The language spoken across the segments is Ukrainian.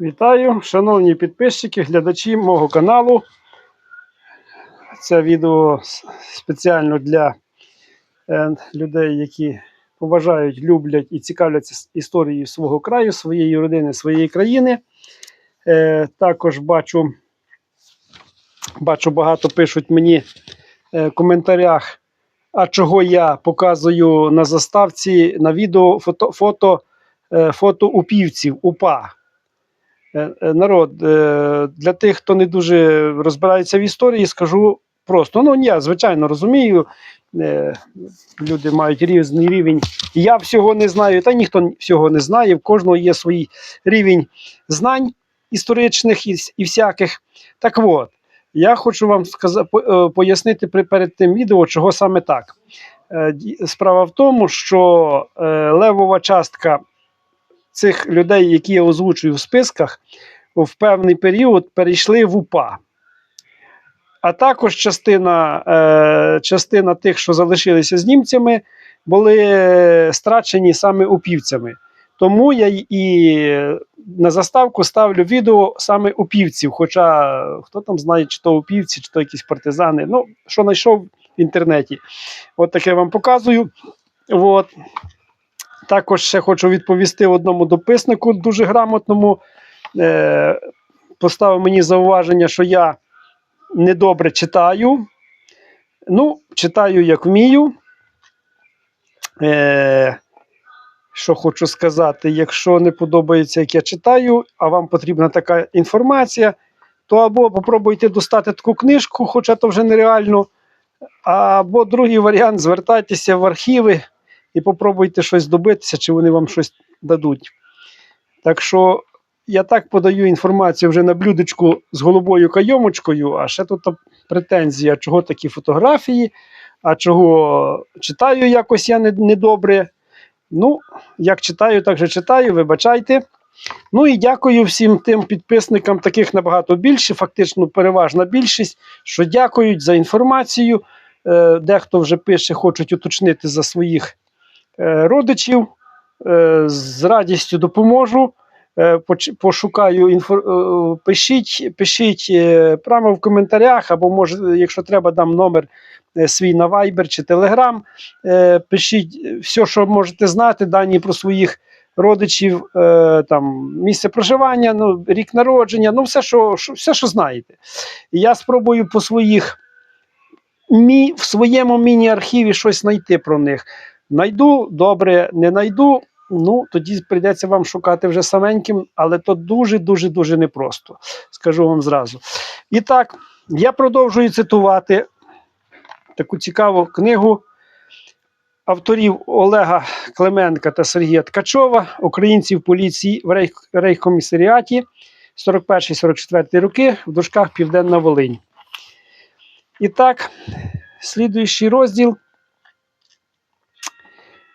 Вітаю, шановні підписчики, глядачі мого каналу. Це відео спеціально для е, людей, які поважають, люблять і цікавляться історією свого краю, своєї родини, своєї країни. Е, також бачу, бачу, багато пишуть мені е, в коментарях, а чого я показую на заставці на відео фото, фото, фото упівців, УПА. Е, е, Народ, е, для тих, хто не дуже розбирається в історії, скажу просто. Ну, я, звичайно, розумію. Люди мають різний рівень. Я всього не знаю, та ніхто всього не знає. В кожного є свій рівень знань історичних і, і всяких. Так от, я хочу вам сказа- е, пояснити перед тим відео, чого саме так. Справа в тому, що левова частка цих людей, які я озвучую в списках, в певний період перейшли в УПА. А також частина, е, частина тих, що залишилися з німцями, були е, страчені саме упівцями. Тому я і на заставку ставлю відео саме упівців. Хоча хто там знає, чи то упівці, чи то якісь партизани. Ну, що знайшов в інтернеті. От таке вам показую. От. Також ще хочу відповісти одному дописнику дуже грамотному. Е, поставив мені зауваження, що я недобре читаю. Ну, читаю як вмію. Е, що хочу сказати, якщо не подобається, як я читаю, а вам потрібна така інформація, то або попробуйте достати таку книжку, хоча то вже нереально. Або другий варіант звертайтеся в архіви і попробуйте щось добитися, чи вони вам щось дадуть. Так що я так подаю інформацію вже на блюдечку з голубою кайомочкою, а ще тут претензія, чого такі фотографії, а чого читаю якось я недобре. Ну, як читаю, так же читаю, вибачайте. Ну і дякую всім тим підписникам, таких набагато більше, фактично переважна більшість, що дякують за інформацію. Е, Дехто вже пише, хочуть уточнити за своїх родичів. Е, З радістю допоможу. Е, Пошукаю е, пишіть, пишіть е, прямо в коментарях, або може, якщо треба, дам номер е, свій на Viber чи Telegram. Е, Пишіть е, все, що можете знати, дані про своїх родичів, е, там, місце проживання, ну, рік народження, ну все, що- все, що знаєте. Я спробую по своїх мі, в своєму міні-архіві щось знайти про них. Найду, добре, не найду. Ну, тоді прийдеться вам шукати вже саменьким, але то дуже-дуже дуже непросто, скажу вам зразу. І так, я продовжую цитувати таку цікаву книгу авторів Олега Клименка та Сергія Ткачова, українців поліції в рейхкомісаріаті 41-44 роки в дужках Південна Волинь. І так, слідуючий розділ.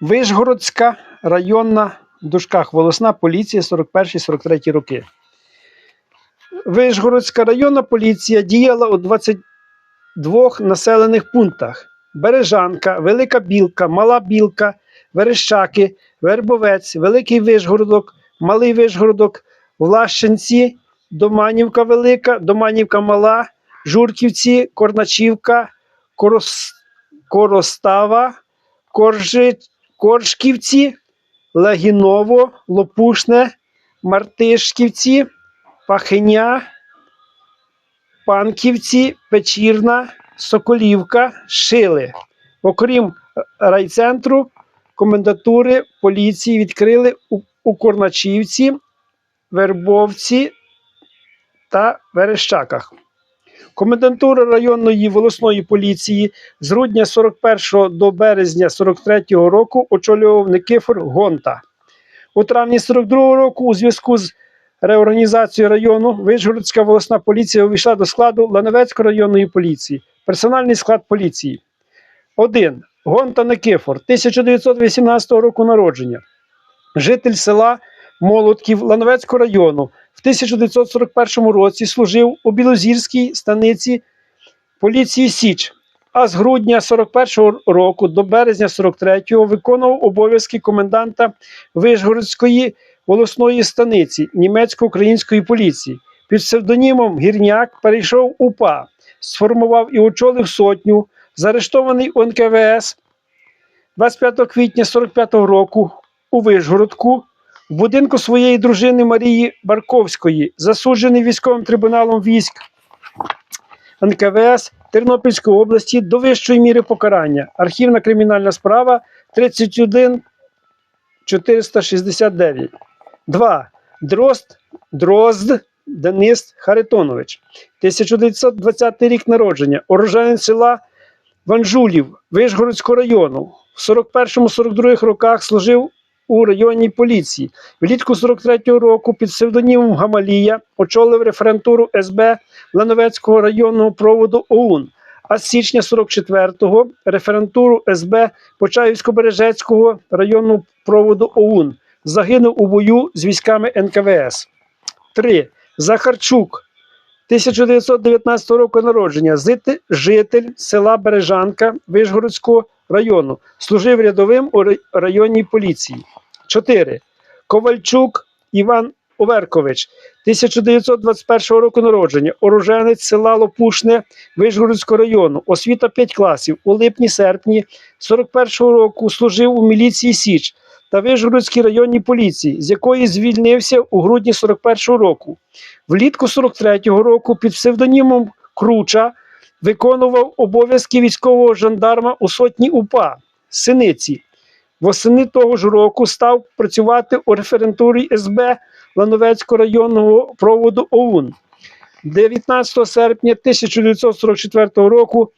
Вишгородська районна в дужках волосна поліція 41-43 роки. Вишгородська районна поліція діяла у 22 населених пунктах: Бережанка, Велика Білка, Мала Білка, Верещаки, Вербовець, Великий Вишгородок, Малий Вишгородок, Влащенці, Доманівка Велика, Доманівка Мала, Журківці, Корначівка, Корос... Коростава, Коржи... Коршківці, Лагіново, Лопушне, Мартишківці, Пахиня, Панківці, Печірна, Соколівка, Шили. Окрім е, райцентру, комендатури поліції відкрили у Корначівці, Вербовці та Верещаках. Комендатура районної волосної поліції з грудня 41 до березня 43 року очолював Никифор Гонта. У травні 42 року у зв'язку з реорганізацією району Вишгородська волосна поліція увійшла до складу Лановецької районної поліції. Персональний склад поліції. 1. Гонта Никифор, 1918 року народження. Житель села Молотків Лановецького району. В 1941 році служив у Білозірській станиці поліції Січ, а з грудня 41-го року до березня 43-го виконував обов'язки коменданта Вишгородської волосної станиці німецько-української поліції. Під псевдонімом Гірняк перейшов УПА, сформував і очолив сотню, заарештований у НКВС 25 квітня 45-го року у Вишгородку в будинку своєї дружини Марії Барковської, засуджений військовим трибуналом військ НКВС Тернопільської області до вищої міри покарання. Архівна кримінальна справа 31 469. 2. Дрозд, Дрозд Денис Харитонович. 1920 рік народження. Уроженець села Ванжулів Вишгородського району. В 41-42 роках служив у районній поліції. Влітку 43-го року під псевдонімом Гамалія очолив референтуру СБ Лановецького районного проводу ОУН. А з січня 44-го референтуру СБ Почаївсько-Бережецького районного проводу ОУН. Загинув у бою з військами НКВС. 3. Захарчук 1919 року народження, житель села Бережанка Вишгородського району, служив рядовим у районній поліції. 4. Ковальчук Іван Оверкович, 1921 року народження, уроженець села Лопушне Вишгородського району, освіта 5 класів. У липні-серпні 41-го року служив у міліції Січ та Вишгородській районній поліції, з якої звільнився у грудні 41-го року. Влітку 43-го року під псевдонімом Круча виконував обов'язки військового жандарма у сотні УПА Синиці. Восени того ж року став працювати у референтурі СБ Лановецького районного проводу ОУН. 19 серпня 1944 року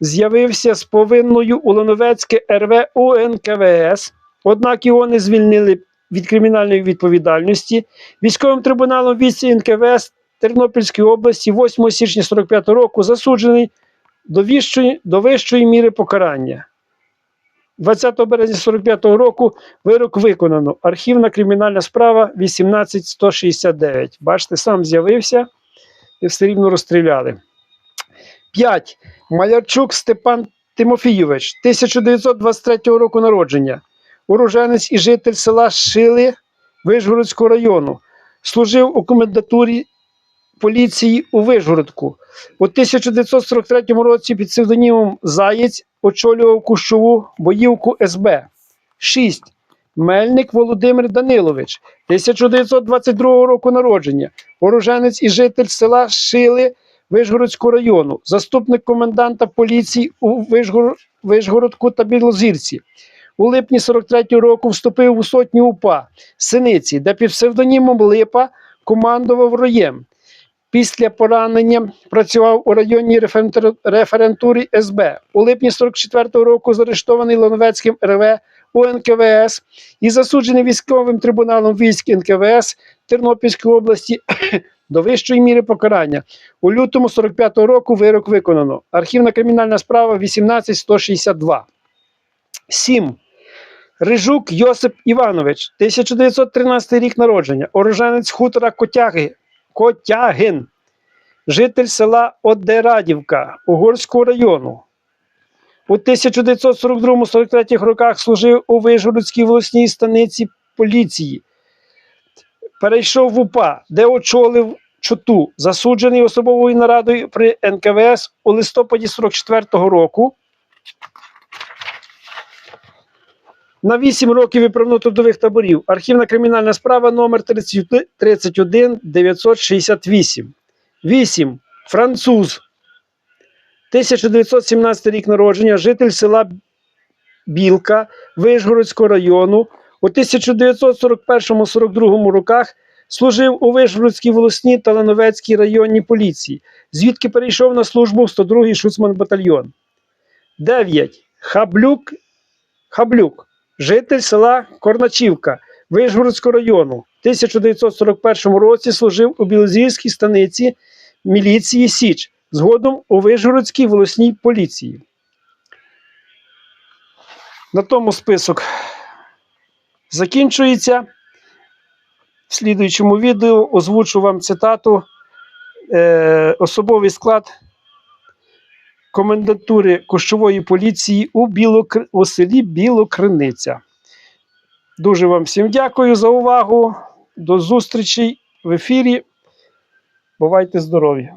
з'явився з повинною у Лановецьке РВ УНКВС, однак його не звільнили від кримінальної відповідальності. Військовим трибуналом військ НКВС Тернопільської області 8 січня 45 року засуджений до вищої, до вищої міри покарання. 20 березня 45 року вирок виконано. Архівна кримінальна справа 18169. Бачите, сам з'явився і все рівно розстріляли. 5. Малярчук Степан Тимофійович, 1923 року народження. Уроженець і житель села Шили Вишгородського району. Служив у комендатурі поліції у Вишгородку. У 1943 році під псевдонімом Заєць очолював кущову боївку СБ. 6. Мельник Володимир Данилович, 1922 року народження, уроженець і житель села Шили Вишгородського району, заступник коменданта поліції у Вишгор... Вишгородку та Білозірці. У липні 43 року вступив у сотню УПА Синиці, де під псевдонімом Липа командував роєм. Після поранення працював у районній референтурі СБ. У липні 44-го року заарештований Лановецьким РВ УНКВС і засуджений військовим трибуналом військ НКВС Тернопільської області до вищої міри покарання. У лютому 45-го року вирок виконано. Архівна кримінальна справа 18162. 7. Рижук Йосип Іванович, 1913 рік народження, уроженець хутора Котяги, Котягин, житель села Одерадівка Угорського району. У 1942-43 роках служив у Вишгородській волосній станиці поліції. Перейшов в УПА, де очолив чоту, засуджений особовою нарадою при НКВС у листопаді 44-го року. На 8 років виправно трудових таборів. Архівна кримінальна справа номер 31 968. 8. Француз. 1917 рік народження, житель села Білка Вишгородського району. У 1941-42 роках служив у Вишгородській волосній та Лановецькій районній поліції, звідки перейшов на службу в 102-й шуцман батальйон. 9. Хаблюк, Хаблюк житель села Корначівка Вишгородського району. В 1941 році служив у Білозірській станиці міліції Січ, згодом у Вишгородській волосній поліції. На тому список закінчується. В слідуючому відео озвучу вам цитату е, особовий склад комендатури Кущової поліції у, Білокр... у селі Білокриниця. Дуже вам всім дякую за увагу. До зустрічі в ефірі. Бувайте здорові!